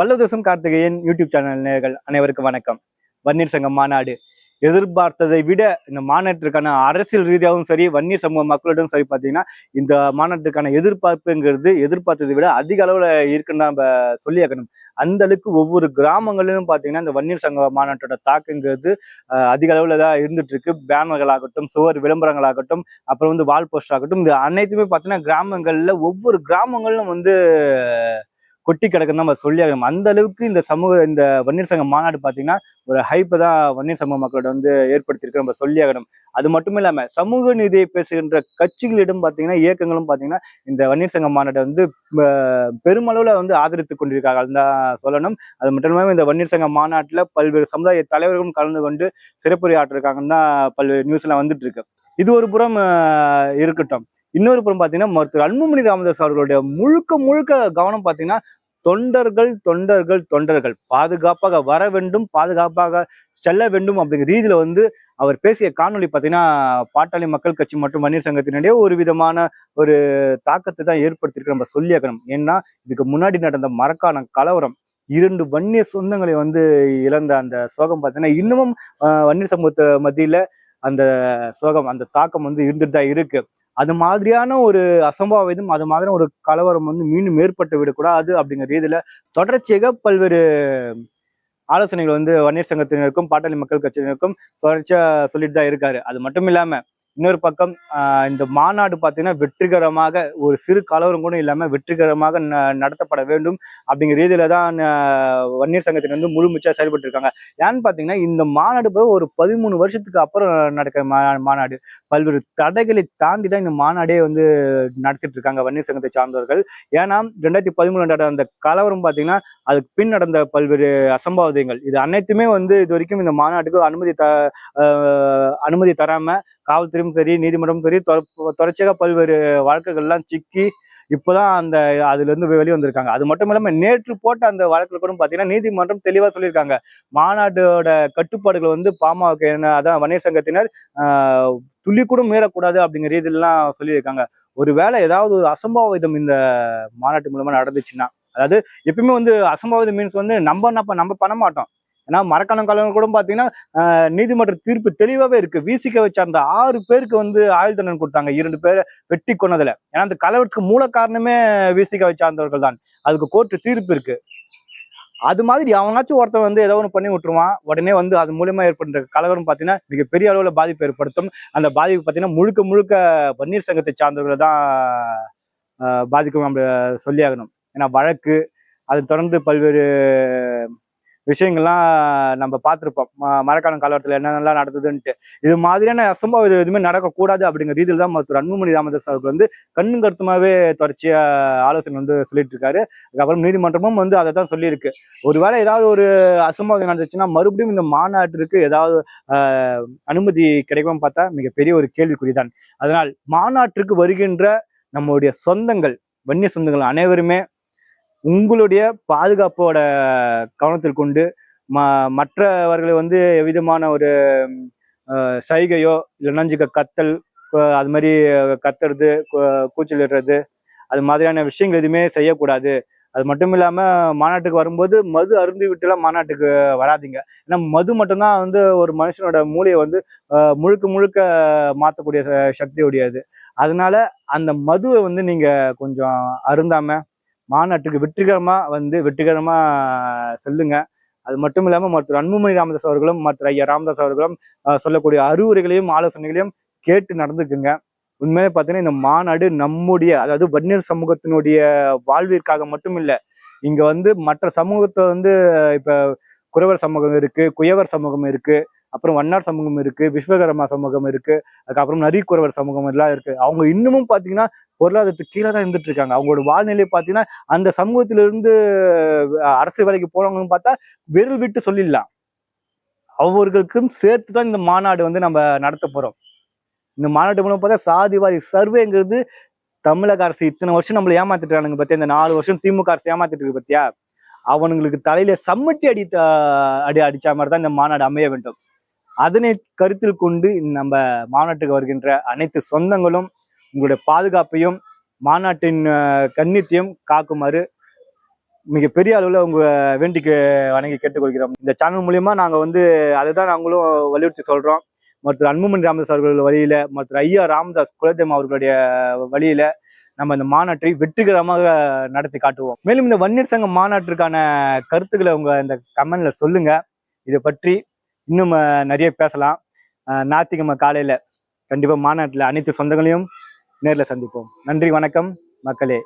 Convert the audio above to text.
பல்லவதேசம் Karthikeyan YouTube channel நேர்கள் அனைவருக்கும் வணக்கம். வன்னியர் சங்கம் மாநாடு எதிர்பார்த்ததை விட இந்த மாநாட்டிற்கான அரசியல் ரீதியாகவும் சரி வன்னியர் சமூக மக்களிடம் சரி பார்த்தீங்கன்னா இந்த மாநாட்டுக்கான எதிர்பார்ப்புங்கிறது எதிர்பார்த்ததை விட அதிக அளவில் இருக்குன்னு நம்ம சொல்லியாக்கணும் அந்த அளவுக்கு ஒவ்வொரு கிராமங்களிலும் பார்த்தீங்கன்னா இந்த வன்னியர் சங்க மாநாட்டோட தாக்கங்கிறது அதிக அளவில் தான் இருந்துட்டு இருக்கு பேனர்களாகட்டும் சுவர் விளம்பரங்களாகட்டும் அப்புறம் வந்து வால் போஸ்டர் ஆகட்டும் இது அனைத்துமே பார்த்தீங்கன்னா கிராமங்களில் ஒவ்வொரு கிராமங்களிலும் வந்து கொட்டி கிடக்குன்னு நம்ம சொல்லி ஆகணும் அந்த அளவுக்கு இந்த சமூக இந்த வன்னியர் சங்க மாநாடு பார்த்தீங்கன்னா ஒரு ஹைப்பை தான் வன்னியர் சமூக மக்களோட வந்து ஏற்படுத்தியிருக்கு நம்ம சொல்லி ஆகணும் அது மட்டும் இல்லாம சமூக நீதியை பேசுகின்ற கட்சிகளிடம் பார்த்தீங்கன்னா இயக்கங்களும் பார்த்தீங்கன்னா இந்த வன்னியர் சங்க மாநாட்டை வந்து பெருமளவில் பெருமளவுல வந்து ஆதரித்து கொண்டிருக்காங்க தான் சொல்லணும். அது மட்டும் இல்லாமல் இந்த வன்னியர் சங்க மாநாட்டில் பல்வேறு சமுதாய தலைவர்களும் கலந்து கொண்டு சிறப்புரையாற்றிருக்காங்கன்னு தான் பல்வேறு நியூஸ்லாம் வந்துட்டு இருக்கு. இது ஒரு புறம் இருக்கட்டும். இன்னொரு புறம் பார்த்தீங்கன்னா மருத்துவர் அன்புமணி ராமதாஸ் அவர்களுடைய முழுக்க முழுக்க கவனம் பார்த்தீங்கன்னா தொண்டர்கள் தொண்டர்கள் தொண்டர்கள். பாதுகாப்பாக வர வேண்டும் பாதுகாப்பாக செல்ல வேண்டும் அப்படிங்கிற ரீதியில வந்து அவர் பேசிய காணொளி பார்த்தீங்கன்னா பாட்டாளி மக்கள் கட்சி மற்றும் வன்னியர் சங்கத்தினுடைய ஒரு விதமான ஒரு தாக்கத்தை தான் ஏற்படுத்தியிருக்கு நம்ம சொல்லியாக்கணும் ஏன்னா இதுக்கு முன்னாடி நடந்த மரக்கான கலவரம் இரண்டு வன்னிய சொந்தங்களை வந்து இழந்த அந்த சோகம் பார்த்தீங்கன்னா இன்னமும் வன்னியர் சமூகத்தை மத்தியில அந்த சோகம் அந்த தாக்கம் வந்து இருந்துட்டு தான் இருக்கு. அது மாதிரியான ஒரு அசம்பாவிதம் அது மாதிரியான ஒரு கலவரம் வந்து மீண்டும் ஏற்பட்டு விடக்கூடாது அப்படிங்கிற ரீதியில தொடர்ச்சியாக பல்வேறு ஆலோசனைகள் வந்து வன்னியர் சங்கத்தினருக்கும் பாட்டாளி மக்கள் கட்சியினருக்கும் தொடர்ச்சியா சொல்லிட்டு தான் இருக்காரு. அது மட்டும் இல்லாம இன்னொரு பக்கம் இந்த மாநாடு பார்த்தீங்கன்னா வெற்றிகரமாக ஒரு சிறு கலவரம் கூட இல்லாமல் வெற்றிகரமாக ந- நடத்தப்பட வேண்டும் அப்படிங்கிற ரீதியில தான் வன்னியர் சங்கத்தினர் வந்து முழுமிச்சாக செயல்பட்டு இருக்காங்க ஏன்னு பார்த்தீங்கன்னா இந்த மாநாடு போய் ஒரு பதிமூணு வருஷத்துக்கு அப்புறம் நடக்கிற மாநாடு. பல்வேறு தடைகளை தாண்டி தான் இந்த மாநாடே வந்து நடத்திட்டு இருக்காங்க வன்னியர் சங்கத்தை சார்ந்தவர்கள். ஏன்னா ரெண்டாயிரத்தி பதிமூணு நடந்த அந்த கலவரம் பார்த்தீங்கன்னா அதுக்கு பின் நடந்த பல்வேறு அசம்பாவிதங்கள். இது அனைத்துமே வந்து இது வரைக்கும் இந்த மாநாட்டுக்கு அனுமதி த அனுமதி தராம காவல்துறையும் சரி நீதிமன்றமும் சரி தொ- தொடர்ச்சியாக பல்வேறு வழக்குகள்லாம் சிக்கி இப்போதான் அந்த அதுலேருந்து வெளியே வந்திருக்காங்க அது மட்டும் இல்லாமல் நேற்று போட்ட அந்த வழக்கில் கூட பார்த்தீங்கன்னா நீதிமன்றம் தெளிவாக சொல்லியிருக்காங்க. மாநாட்டோட கட்டுப்பாடுகள் வந்து பாமக என்ன அதான் வணிக சங்கத்தினர் துள்ளி கூட மீறக்கூடாது அப்படிங்கிற ரீதியிலாம் சொல்லியிருக்காங்க. ஒருவேளை ஏதாவது ஒரு அசம்பாவிதம் இந்த மாநாட்டு மூலமாக நடந்துச்சுன்னா அதாவது எப்பயுமே வந்து அசம்பாவிதம் மீன்ஸ் வந்து நம்ம நம்ம நம்ம பண்ண மாட்டோம். ஏன்னா மரக்கணம் கலவரம் கூட பார்த்தீங்கன்னா நீதிமன்ற தீர்ப்பு தெளிவாகவே இருக்கு. விசிக்க வச்ச அந்த ஆறு பேருக்கு வந்து ஆயுள் தண்டனை கொடுத்தாங்க. இரண்டு பேரை வெட்டி கொண்டதில் ஏன்னா அந்த கலவரத்துக்கு மூல காரணமே விசிக்க வச்சார்ந்தவர்கள் தான். அதுக்கு கோர்ட்டு தீர்ப்பு இருக்கு. அது மாதிரி அவனாச்சும் ஒருத்தன் வந்து ஏதோ ஒன்று பண்ணி விட்டுருவான். உடனே வந்து அது மூலியமாக ஏற்படுற கலவரம் பார்த்தீங்கன்னா மிகப்பெரிய அளவில் பாதிப்பு ஏற்படுத்தும். அந்த பாதிப்பு பார்த்தீங்கன்னா முழுக்க முழுக்க பன்னீர் சங்கத்தை சார்ந்தவர்களை தான் பாதிக்கும் நம்ம சொல்லியாகணும் ஏன்னா வழக்கு அது தொடர்ந்து பல்வேறு விஷயங்கள்லாம் நம்ம பார்த்துருப்போம். ம- மரக்காலம் காலகட்டத்தில் என்னென்னலாம் நடந்ததுன்ட்டு. இது மாதிரியான அசம்பாவிதம் எதுவுமே நடக்கக்கூடாது அப்படிங்கிற ரீதியில் தான் மருத்துவர் அன்புமணி ராமதாஸ் அவர்கள் வந்து கண்ணும் கருத்துமாவே தொடர்ச்சியாக ஆலோசனை வந்து சொல்லிட்டு இருக்காரு அதுக்கப்புறம் நீதிமன்றமும் வந்து அதை தான் சொல்லியிருக்கு. ஒருவேளை ஏதாவது ஒரு அசம்பாவிதம் நடந்துச்சுன்னா மறுபடியும் இந்த மாநாட்டிற்கு ஏதாவது அனுமதி கிடைக்கும் பார்த்தா மிகப்பெரிய ஒரு கேள்விக்குறிதான். அதனால் மாநாட்டிற்கு வருகின்ற நம்முடைய சொந்தங்கள் வன்னிய சொந்தங்கள் அனைவருமே உங்களுடைய பாதுகாப்போட கவனத்தில் கொண்டு ம மற்றவர்களை வந்து எவ்விதமான ஒரு சைகையோ இல்லை நஞ்சுக்க கத்தல் அது மாதிரி கத்துறது கூச்சலிடுறது கூச்சல் அது மாதிரியான விஷயங்கள் எதுவுமே செய்யக்கூடாது. அது மட்டும் இல்லாமல் மாநாட்டுக்கு வரும்போது மது அருந்து விட்டுலாம் மாநாட்டுக்கு வராதீங்க. ஏன்னா மது மட்டும்தான் வந்து ஒரு மனுஷனோட மூளையை வந்து முழுக்க முழுக்க மாற்றக்கூடிய ச- சக்தி உடையது. அதனால அந்த மதுவை வந்து நீங்கள் கொஞ்சம் அருந்தாமல் மாநாட்டுக்கு வெற்றிகரமாக வந்து வெற்றிகரமாக செல்லுங்க. அது மட்டும் இல்லாமல் மற்ற அன்புமணி ராமதாஸ் அவர்களும் மற்ற ஐயா ராமதாஸ் அவர்களும் சொல்லக்கூடிய அறிவுரைகளையும் ஆலோசனைகளையும் கேட்டு நடந்துக்குங்க. உண்மையிலே பார்த்தீங்கன்னா இந்த மாநாடு நம்முடைய அதாவது வன்னியர் சமூகத்தினுடைய வாழ்விற்காக மட்டும் இல்லை இங்கே வந்து மற்ற சமூகத்தை வந்து இப்போ குறவர் சமூகம் இருக்கு குயவர் சமூகம் இருக்கு அப்புறம் வண்ணார் சமூகம் இருக்கு விஸ்வகர்மா சமூகம் இருக்கு அதுக்கப்புறம் நரிக்குறவர் சமூகம் எல்லாம் இருக்கு. அவங்க இன்னமும் பார்த்தீங்கன்னா பொருளாதாரத்துக்கு கீழே தான் இருந்துட்டு இருக்காங்க அவங்களோட வாழ்நிலையை பார்த்தீங்கன்னா அந்த சமூகத்திலிருந்து அரசு வேலைக்கு போறவங்கன்னு பார்த்தா விரல் விட்டு சொல்லிடலாம். அவர்களுக்கும் சேர்த்து தான் இந்த மாநாடு வந்து நம்ம நடத்த போறோம். இந்த மாநாட்டு மூலம் பார்த்தா சாதிவாரி சர்வேங்கிறது தமிழக அரசு இத்தனை வருஷம் நம்மளை ஏமாத்திட்டானுங்க பத்தியா? இந்த நாலு வருஷம் திமுக அரசு ஏமாத்திட்டு இருக்கு பத்தியா? அவனுங்களுக்கு தலையில சம்மட்டி அடி அடி அடிச்ச மாதிரி தான் இந்த மாநாடு அமைய வேண்டும். அதனை கருத்தில் கொண்டு நம்ம மாநாட்டுக்கு வருகின்ற அனைத்து சொந்தங்களும் உங்களுடைய பாதுகாப்பையும் மாநாட்டின் கண்ணித்தையும் காக்குமாறு காக்குமாறு மிகப்பெரிய அளவில் உங்கள் வேண்டிக்கு வணங்கி கேட்டுக்கொள்கிறோம். இந்த சேனல் மூலியமா நாங்கள் வந்து அதை தான் நாங்களும் வலியுறுத்தி சொல்கிறோம் மருத்துவர் அன்புமணி ராமதாஸ் அவர்கள் வழியில் மருத்துவர் ஐயா ராமதாஸ் குலதெய்வம் அவர்களுடைய வழியில் நம்ம இந்த மாநாட்டை வெற்றிகரமாக நடத்தி காட்டுவோம். மேலும் இந்த வன்னியர் சங்க மாநாட்டிற்கான கருத்துக்களை உங்கள் இந்த கமெண்ட்ல சொல்லுங்கள் இதை பற்றி இன்னும் நிறைய பேசலாம். அஹ், ஞாயிற்றுக்கிழமை கண்டிப்பாக மாநாட்டில் அனைத்து சொந்தங்களையும் நேரில் சந்திப்போம். நன்றி வணக்கம் மக்களே.